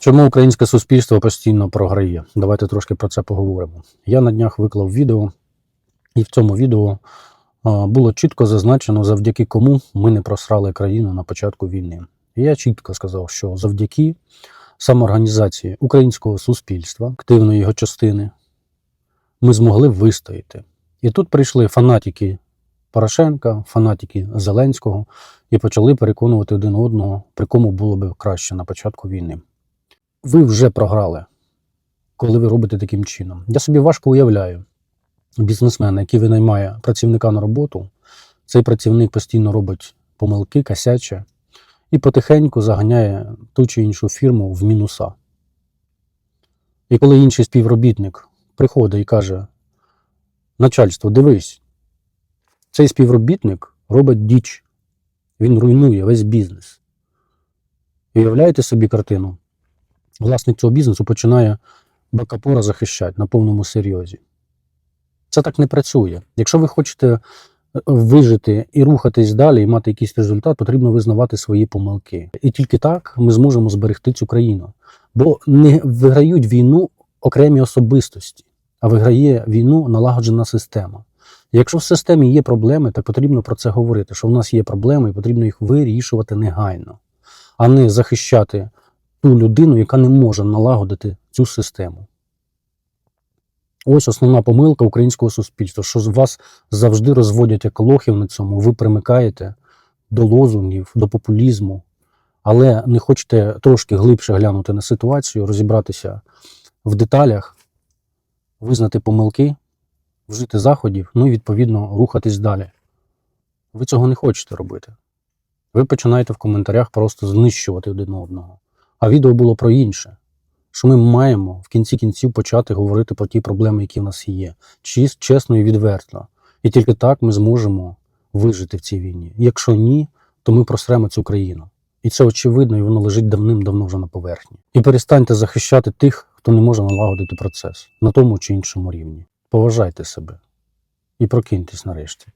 Чому українське суспільство постійно програє? Давайте трошки про це поговоримо. Я на днях виклав відео, і в цьому відео було чітко зазначено, завдяки кому ми не просрали країну на початку війни. Я чітко сказав, що завдяки самоорганізації українського суспільства, активної його частини, ми змогли вистояти. І тут прийшли фанатики Порошенка, фанатики Зеленського і почали переконувати один одного, при кому було б краще на початку війни. Ви вже програли, коли ви робите таким чином. Я собі важко уявляю бізнесмена, який винаймає працівника на роботу. Цей працівник постійно робить помилки, косяче і потихеньку заганяє ту чи іншу фірму в мінуса. І коли інший співробітник приходить і каже: начальство, дивись, цей співробітник робить діч, він руйнує весь бізнес. Уявляєте собі картину? Власник цього бізнесу починає бакапора захищати на повному серйозі. Це так не працює. Якщо ви хочете е, вижити і рухатись далі, і мати якийсь результат, потрібно визнавати свої помилки. І тільки так ми зможемо зберегти цю країну. Бо не виграють війну окремі особистості, а виграє війну налагоджена система. Якщо в системі є проблеми, так потрібно про це говорити, що в нас є проблеми і потрібно їх вирішувати негайно, а не захищати ту людину, яка не може налагодити цю систему. Ось основна помилка українського суспільства, що вас завжди розводять як лохів на цьому, ви примикаєте до лозунгів, до популізму, але не хочете трошки глибше глянути на ситуацію, розібратися в деталях, визнати помилки, вжити заходів, ну і відповідно рухатись далі. Ви цього не хочете робити. Ви починаєте в коментарях просто знищувати один одного. А відео було про інше. Що ми маємо в кінці кінців почати говорити про ті проблеми, які в нас є, чесно і відверто. І тільки так ми зможемо вижити в цій війні. Якщо ні, то ми просремо цю країну. І це очевидно, і воно лежить давним-давно вже на поверхні. І перестаньте захищати тих, хто не може налагодити процес на тому чи іншому рівні. Поважайте себе і прокиньтесь нарешті.